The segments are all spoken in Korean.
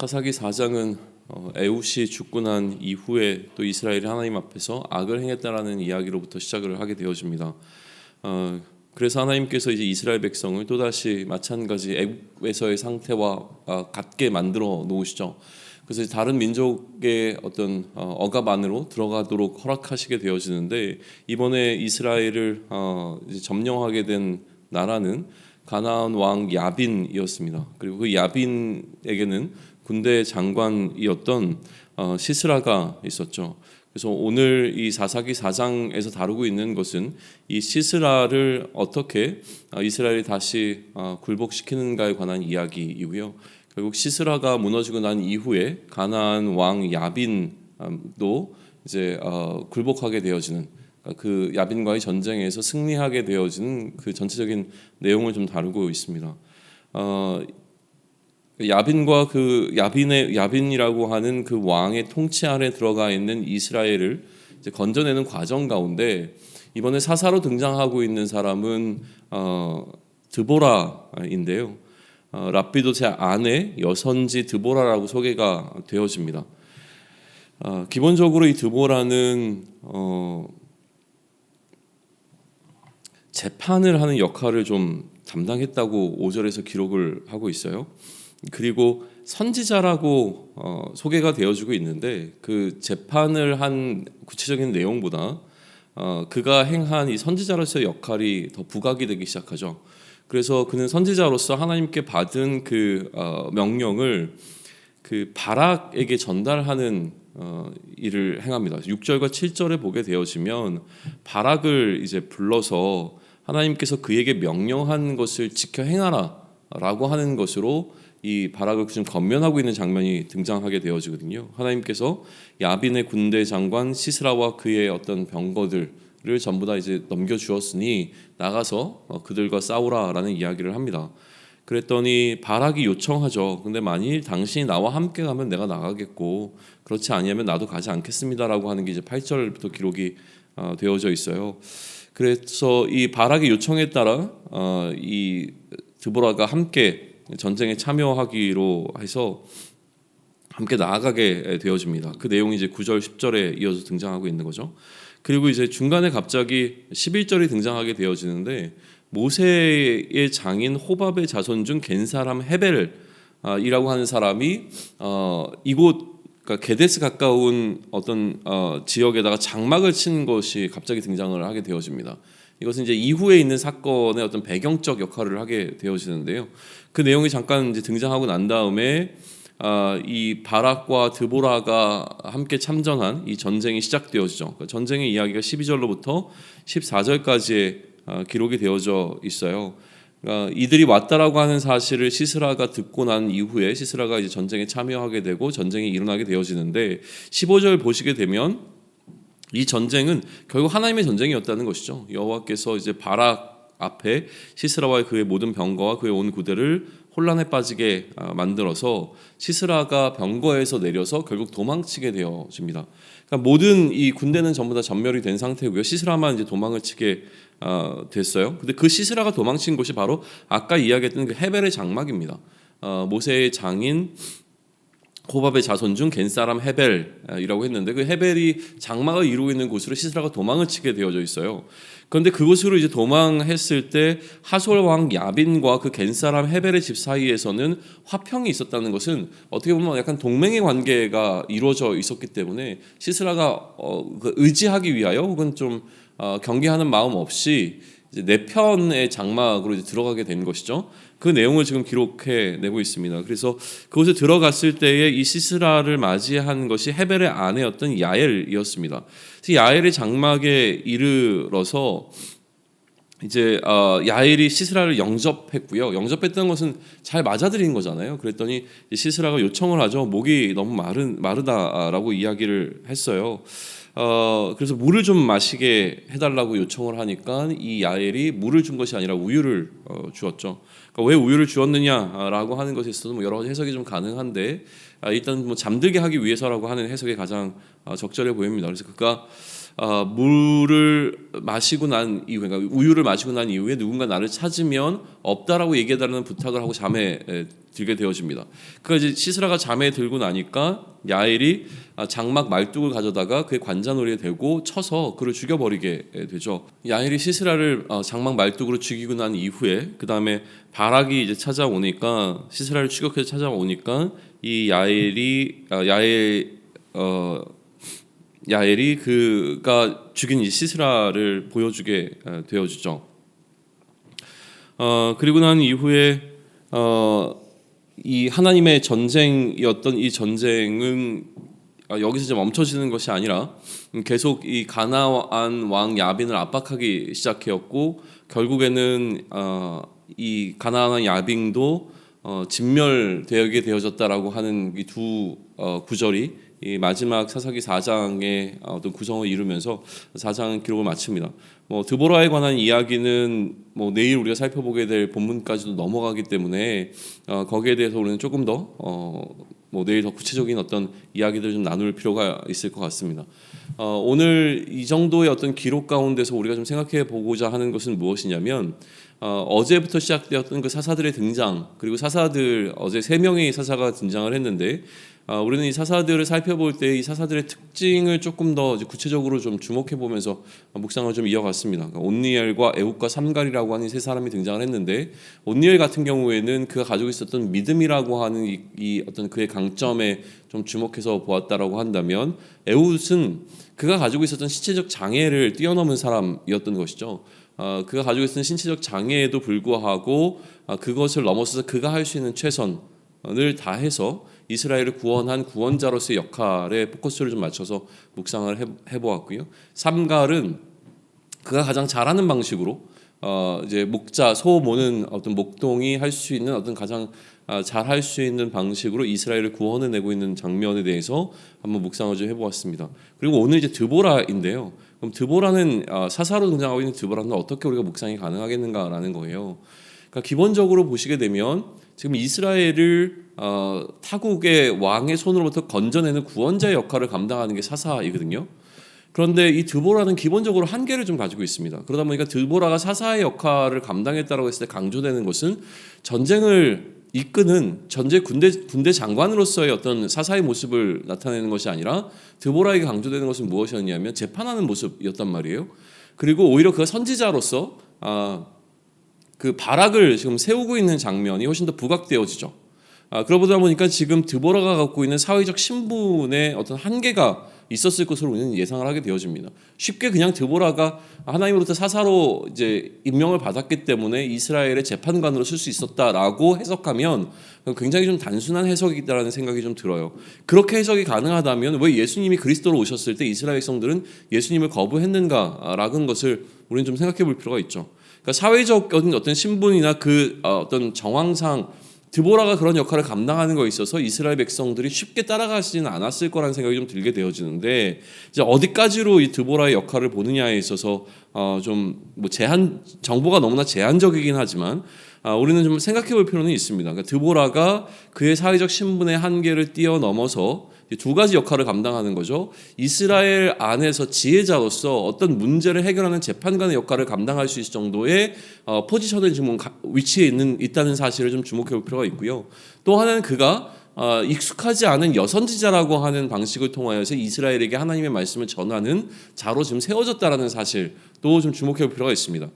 사사기 4장은 어, 에웃이 죽고 난 이후에 또 이스라엘이 하나님 앞에서 악을 행했다라는 이야기로부터 시작을 하게 되어집니다. 어, 그래서 하나님께서 이제 이스라엘 백성을 또 다시 마찬가지 애국에서의 상태와 아, 같게 만들어 놓으시죠. 그래서 다른 민족의 어떤 어, 억압 안으로 들어가도록 허락하시게 되어지는데 이번에 이스라엘을 어, 점령하게 된 나라는 가나안 왕 야빈이었습니다. 그리고 그 야빈에게는 군대 장관이었던 어, 시스라가 있었죠. 그래서 오늘 이 사사기 4장에서 다루고 있는 것은 이 시스라를 어떻게 아, 이스라엘이 다시 아, 굴복시키는가에 관한 이야기이고요. 결국 시스라가 무너지고 난 이후에 가나안 왕 야빈도 이제 어, 굴복하게 되어지는 그 야빈과의 전쟁에서 승리하게 되어지는 그 전체적인 내용을 좀 다루고 있습니다. 어, 야빈과 그 야빈의 야빈이라고 하는 그 왕의 통치 아래 들어가 있는 이스라엘을 건져내는 과정 가운데 이번에 사사로 등장하고 있는 사람은 어, 드보라인데요. 어, 랍비도 제 아내 여선지 드보라라고 소개가 되어집니다. 어, 기본적으로 이 드보라는 어, 재판을 하는 역할을 좀 담당했다고 5절에서 기록을 하고 있어요. 그리고 선지자라고 어, 소개가 되어지고 있는데 그 재판을 한 구체적인 내용보다 어, 그가 행한 이 선지자로서의 역할이 더 부각이 되기 시작하죠. 그래서 그는 선지자로서 하나님께 받은 그 어, 명령을 그 바락에게 전달하는 어, 일을 행합니다. 6절과 7절에 보게 되어지면 바락을 이제 불러서 하나님께서 그에게 명령한 것을 지켜 행하라라고 하는 것으로 이 바락을 좀 건면하고 있는 장면이 등장하게 되어지거든요. 하나님께서 야빈의 군대 장관 시스라와 그의 어떤 병거들을 전부 다 이제 넘겨 주었으니 나가서 어, 그들과 싸우라라는 이야기를 합니다. 그랬더니 바락이 요청하죠. 근데 만일 당신이 나와 함께 가면 내가 나가겠고 그렇지 아니하면 나도 가지 않겠습니다라고 하는 게 이제 8절부터 기록이 어, 되어져 있어요. 그래서 이 바락의 요청에 따라 어, 이 드보라가 함께 전쟁에 참여하기로 해서 함께 나아가게 되어집니다. 그 내용이 이제 9절 10절에 이어서 등장하고 있는 거죠. 그리고 이제 중간에 갑자기 11절이 등장하게 되어지는데 모세의 장인 호밥의 자손 중 겐 사람 헤벨이라고 하는 사람이 어, 이곳 그러니까 게데스 가까운 어떤 어, 지역에다가 장막을 친 것이 갑자기 등장을 하게 되어집니다. 이것은 이제 이후에 있는 사건의 어떤 배경적 역할을 하게 되어지는데요. 그 내용이 잠깐 이제 등장하고 난 다음에 아, 이 바락과 드보라가 함께 참전한 이 전쟁이 시작되어지죠. 그 전쟁의 이야기가 12절로부터 14절까지의 아, 기록이 되어져 있어요. 그러니까 이들이 왔다라고 하는 사실을 시스라가 듣고 난 이후에 시스라가 이제 전쟁에 참여하게 되고 전쟁이 일어나게 되어지는데 15절 보시게 되면 이 전쟁은 결국 하나님의 전쟁이었다는 것이죠. 여호와께서 이제 바락 앞에 시스라와 그의 모든 병거와 그의 온 구대를 혼란에 빠지게 아, 만들어서 시스라가 병거에서 내려서 결국 도망치게 되어집니다. 그러니까 모든 이 군대는 전부 다 전멸이 된 상태고요. 시스라만 이제 도망을 치게 어, 됐어요. 근데 그 시스라가 도망친 곳이 바로 아까 이야기했던 그 헤벨의 장막입니다. 어, 모세의 장인 호밥의 자손 중 겐 사람 헤벨이라고 했는데 그 헤벨이 장막을 이루고 있는 곳으로 시스라가 도망을 치게 되어져 있어요. 그런데 그곳으로 이제 도망했을 때 하솔 왕 야빈과 그 겐 사람 헤벨의 집 사이에서는 화평이 있었다는 것은 어떻게 보면 약간 동맹의 관계가 이루어져 있었기 때문에 시스라가 어, 그 의지하기 위하여 혹은 좀 어, 경계하는 마음 없이 이제 내 편의 장막으로 이제 들어가게 된 것이죠. 그 내용을 지금 기록해 내고 있습니다. 그래서 그곳에 들어갔을 때에 이 시스라를 맞이한 것이 헤벨의 아내였던 야엘이었습니다. 야엘의 장막에 이르러서 이제 어, 야엘이 시스라를 영접했고요. 영접했던 것은 잘 맞아들인 거잖아요. 그랬더니 시스라가 요청을 하죠. 목이 너무 마른 마르다라고 이야기를 했어요. 어, 그래서 물을 좀 마시게 해달라고 요청을 하니까 이 야엘이 물을 준 것이 아니라 우유를 어, 주었죠. 그러니까 왜 우유를 주었느냐라고 하는 것에 있어서 뭐 여러 가지 해석이 좀 가능한데 아, 일단 뭐 잠들게 하기 위해서라고 하는 해석이 가장 어, 적절해 보입니다. 그래서 그가 아, 물을 마시고 난 이후에 그러니까 우유를 마시고 난 이후에 누군가 나를 찾으면 없다라고 얘기해달라는 부탁을 하고 잠에 에, 들게 되어집니다. 그 이제 시스라가 잠에 들고 나니까 야엘이 아, 장막 말뚝을 가져다가 그의 관자놀이에 대고 쳐서 그를 죽여버리게 에, 되죠. 야엘이 시스라를 어, 장막 말뚝으로 죽이고 난 이후에 그 다음에 바락이 이제 찾아오니까 시스라를 추격해서 찾아오니까 이 야엘이 아, 야엘 어 야엘이 그가 죽인 이 시스라를 보여주게 어, 되어주죠. 어 그리고 난 이후에 어 이 하나님의 전쟁이었던 이 전쟁은 아, 여기서 이제 멈춰지는 것이 아니라 계속 이 가나안 왕 야빈을 압박하기 시작했고 결국에는 어, 이 가나안 왕 야빈도 어, 진멸되게 되어졌다라고 하는 이두 어, 구절이 이 마지막 사사기 4장의 어떤 구성을 이루면서 4장 기록을 마칩니다. 뭐 드보라에 관한 이야기는 뭐 내일 우리가 살펴보게 될 본문까지도 넘어가기 때문에 어, 거기에 대해서 우리는 조금 더 어, 뭐 내일 더 구체적인 어떤 이야기들을 좀 나눌 필요가 있을 것 같습니다. 어, 오늘 이 정도의 어떤 기록 가운데서 우리가 좀 생각해 보고자 하는 것은 무엇이냐면 어, 어제부터 시작되었던 그 사사들의 등장 그리고 사사들 어제 세 명의 사사가 등장을 했는데 어, 우리는 이 사사들을 살펴볼 때 이 사사들의 특징을 조금 더 구체적으로 좀 주목해 보면서 묵상을 좀 이어갔습니다. 그러니까 온니엘과 에욱과 삼갈이라고 하는 세 사람이 등장을 했는데 온니엘 같은 경우에는 그가 가지고 있었던 믿음이라고 하는 이, 이 어떤 그의 강점에 좀 주목해서 보았다라고 한다면 에웃은 그가 가지고 있었던 신체적 장애를 뛰어넘은 사람이었던 것이죠. 어, 그가 가지고 있었던 신체적 장애에도 불구하고 어, 그것을 넘어서서 그가 할 수 있는 최선 을 다해서 이스라엘을 구원한 구원자로서의 역할에 포커스를 좀 맞춰서 묵상을 해, 해보았고요. 삼갈은 그가 가장 잘하는 방식으로 어, 이제 목자 소 모는 어떤 목동이 할 수 있는 어떤 가장 아, 잘할 수 있는 방식으로 이스라엘을 구원해 내고 있는 장면에 대해서 한번 묵상을 좀 해보았습니다. 그리고 오늘 이제 드보라인데요. 그럼 드보라는 아, 사사로 등장하고 있는 드보라는 어떻게 우리가 묵상이 가능하겠는가라는 거예요. 그러니까 기본적으로 보시게 되면 지금 이스라엘을 어, 타국의 왕의 손으로부터 건져내는 구원자의 역할을 감당하는 게 사사이거든요. 그런데 이 드보라는 기본적으로 한계를 좀 가지고 있습니다. 그러다 보니까 드보라가 사사의 역할을 감당했다라고 했을 때 강조되는 것은 전쟁을 이끄는 전제 군대 군대 장관으로서의 어떤 사사의 모습을 나타내는 것이 아니라 드보라에게 강조되는 것은 무엇이었냐면 재판하는 모습이었단 말이에요. 그리고 오히려 그 선지자로서 아, 그 바락을 지금 세우고 있는 장면이 훨씬 더 부각되어지죠. 아, 그러다 보니까 지금 드보라가 갖고 있는 사회적 신분의 어떤 한계가 있었을 것으로 우리는 예상을 하게 되어집니다. 쉽게 그냥 드보라가 하나님으로부터 사사로 이제 임명을 받았기 때문에 이스라엘의 재판관으로 쓸 수 있었다라고 해석하면 굉장히 좀 단순한 해석이다라는 생각이 좀 들어요. 그렇게 해석이 가능하다면 왜 예수님이 그리스도로 오셨을 때 이스라엘 백성들은 예수님을 거부했는가라는 것을 우리는 좀 생각해 볼 필요가 있죠. 그러니까 사회적인 어떤 신분이나 그 어, 어떤 정황상 드보라가 그런 역할을 감당하는 거에 있어서 이스라엘 백성들이 쉽게 따라가지는 않았을 거라는 생각이 좀 들게 되어지는데 이제 어디까지로 이 드보라의 역할을 보느냐에 있어서 어 좀 뭐 제한 정보가 너무나 제한적이긴 하지만 아, 우리는 좀 생각해 볼 필요는 있습니다. 그러니까 드보라가 그의 사회적 신분의 한계를 뛰어넘어서 두 가지 역할을 감당하는 거죠. 이스라엘 안에서 지혜자로서 어떤 문제를 해결하는 재판관의 역할을 감당할 수 있을 정도의 어, 포지션에 지금 위치에 있는 있다는 사실을 좀 주목해 볼 필요가 있고요. 또 하나는 그가 어, 익숙하지 않은 여선지자라고 하는 방식을 통하여서 이스라엘에게 하나님의 말씀을 전하는 자로 지금 세워졌다라는 사실도 좀 주목해 볼 필요가 있습니다.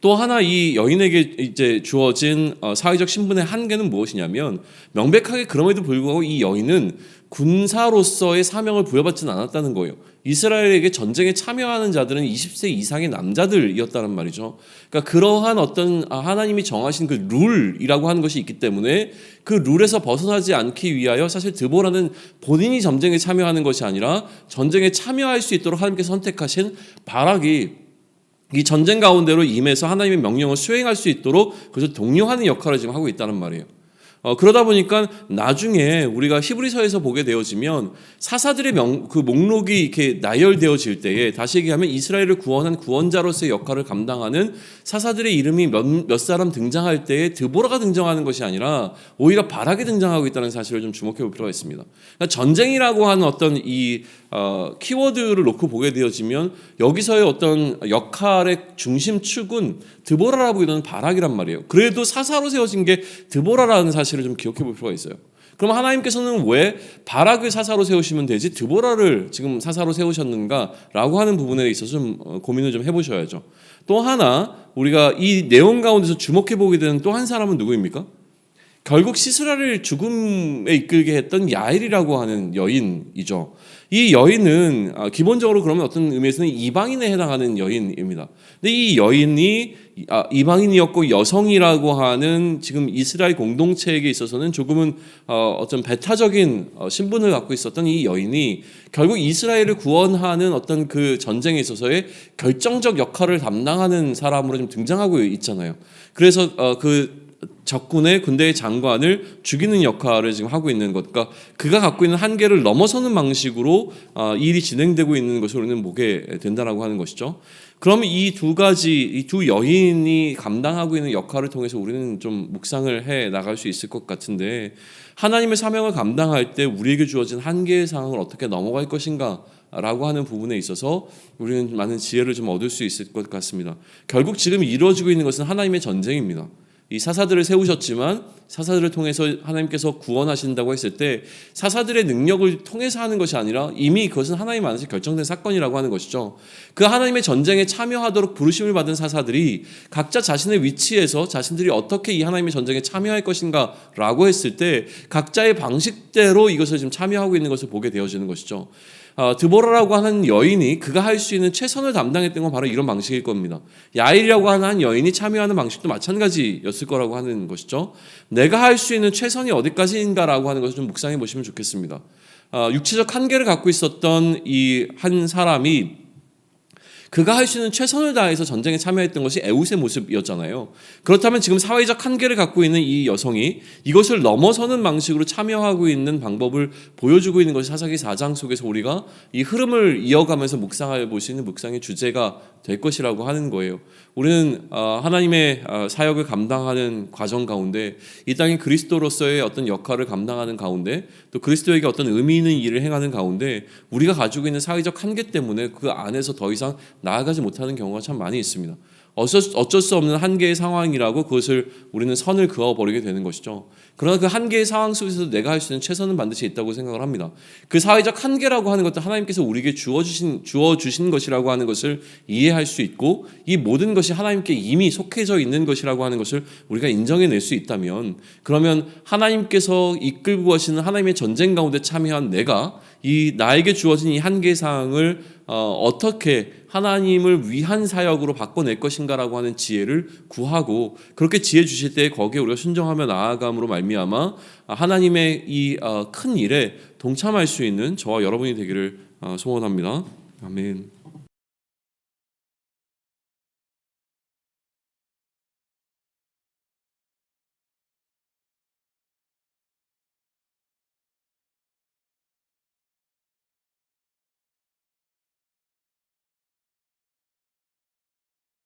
또 하나 이 여인에게 이제 주어진 어, 사회적 신분의 한계는 무엇이냐면 명백하게 그럼에도 불구하고 이 여인은 군사로서의 사명을 부여받지는 않았다는 거예요. 이스라엘에게 전쟁에 참여하는 자들은 20세 이상의 남자들이었다는 말이죠. 그러니까 그러한 어떤 아, 하나님이 정하신 그 룰이라고 하는 것이 있기 때문에 그 룰에서 벗어나지 않기 위하여 사실 드보라는 본인이 전쟁에 참여하는 것이 아니라 전쟁에 참여할 수 있도록 하나님께서 선택하신 바락이 이 전쟁 가운데로 임해서 하나님의 명령을 수행할 수 있도록 그래서 독려하는 역할을 지금 하고 있다는 말이에요. 어, 그러다 보니까 나중에 우리가 히브리서에서 보게 되어지면 사사들의 명, 그 목록이 이렇게 나열되어질 때에 다시 얘기하면 이스라엘을 구원한 구원자로서의 역할을 감당하는 사사들의 이름이 몇, 몇 사람 등장할 때에 드보라가 등장하는 것이 아니라 오히려 바락이 등장하고 있다는 사실을 좀 주목해 볼 필요가 있습니다. 그러니까 전쟁이라고 하는 어떤 이 어, 키워드를 놓고 보게 되어지면 여기서의 어떤 역할의 중심축은 드보라라고 이러는 바락이란 말이에요. 그래도 사사로 세워진 게 드보라라는 사실을 좀 기억해 볼 필요가 있어요. 그럼 하나님께서는 왜 바락을 사사로 세우시면 되지 드보라를 지금 사사로 세우셨는가라고 하는 부분에 있어서 좀 어, 고민을 좀 해보셔야죠. 또 하나 우리가 이 내용 가운데서 주목해 보게 되는 또 한 사람은 누구입니까? 결국 시스라를 죽음에 이끌게 했던 야엘이라고 하는 여인이죠. 이 여인은 아, 기본적으로 그러면 어떤 의미에서는 이방인에 해당하는 여인입니다. 근데 이 여인이 아, 이방인이었고 여성이라고 하는 지금 이스라엘 공동체에게 있어서는 조금은 어, 어떤 배타적인 어, 신분을 갖고 있었던 이 여인이 결국 이스라엘을 구원하는 어떤 그 전쟁에 있어서의 결정적 역할을 담당하는 사람으로 좀 등장하고 있잖아요. 그래서 어, 그 적군의 군대의 장관을 죽이는 역할을 지금 하고 있는 것, 그러니까 그가 갖고 있는 한계를 넘어서는 방식으로 어, 일이 진행되고 있는 것을 우리는 보게 된다라고 하는 것이죠. 그러면 이 두 가지, 이 두 여인이 감당하고 있는 역할을 통해서 우리는 좀 묵상을 해 나갈 수 있을 것 같은데 하나님의 사명을 감당할 때 우리에게 주어진 한계의 상황을 어떻게 넘어갈 것인가? 라고 하는 부분에 있어서 우리는 많은 지혜를 좀 얻을 수 있을 것 같습니다. 결국 지금 이루어지고 있는 것은 하나님의 전쟁입니다. 이 사사들을 세우셨지만 사사들을 통해서 하나님께서 구원하신다고 했을 때 사사들의 능력을 통해서 하는 것이 아니라 이미 그것은 하나님 안에서 결정된 사건이라고 하는 것이죠. 그 하나님의 전쟁에 참여하도록 부르심을 받은 사사들이 각자 자신의 위치에서 자신들이 어떻게 이 하나님의 전쟁에 참여할 것인가라고 했을 때 각자의 방식대로 이것을 지금 참여하고 있는 것을 보게 되어지는 것이죠. 어, 드보라라고 하는 여인이 그가 할 수 있는 최선을 담당했던 건 바로 이런 방식일 겁니다. 야일이라고 하는 한 여인이 참여하는 방식도 마찬가지였을 거라고 하는 것이죠. 내가 할 수 있는 최선이 어디까지인가라고 하는 것을 좀 묵상해 보시면 좋겠습니다. 어, 육체적 한계를 갖고 있었던 이 한 사람이 그가 할 수 있는 최선을 다해서 전쟁에 참여했던 것이 에웃의 모습이었잖아요. 그렇다면 지금 사회적 한계를 갖고 있는 이 여성이 이것을 넘어서는 방식으로 참여하고 있는 방법을 보여주고 있는 것이 사사기 4장 속에서 우리가 이 흐름을 이어가면서 묵상할 보시는 묵상의 주제가 될 것이라고 하는 거예요. 우리는 어, 하나님의 어, 사역을 감당하는 과정 가운데 이 땅에 그리스도로서의 어떤 역할을 감당하는 가운데 또 그리스도에게 어떤 의미 있는 일을 행하는 가운데 우리가 가지고 있는 사회적 한계 때문에 그 안에서 더 이상 나아가지 못하는 경우가 참 많이 있습니다. 어쩔, 어쩔 수 없는 한계의 상황이라고 그것을 우리는 선을 그어버리게 되는 것이죠. 그러나 그 한계의 상황 속에서 내가 할 수 있는 최선은 반드시 있다고 생각을 합니다. 그 사회적 한계라고 하는 것도 하나님께서 우리에게 주어주신, 주어주신 것이라고 하는 것을 이해할 수 있고 이 모든 것이 하나님께 이미 속해져 있는 것이라고 하는 것을 우리가 인정해낼 수 있다면 그러면 하나님께서 이끌고 가시는 하나님의 전쟁 가운데 참여한 내가 이 나에게 주어진 이 한계 사항을 어, 어떻게 하나님을 위한 사역으로 바꿔낼 것인가라고 하는 지혜를 구하고 그렇게 지혜 주실 때 거기에 우리가 순종하며 나아감으로 말미암아 하나님의 이 큰 일에 동참할 수 있는 저와 여러분이 되기를 어, 소원합니다. 아멘.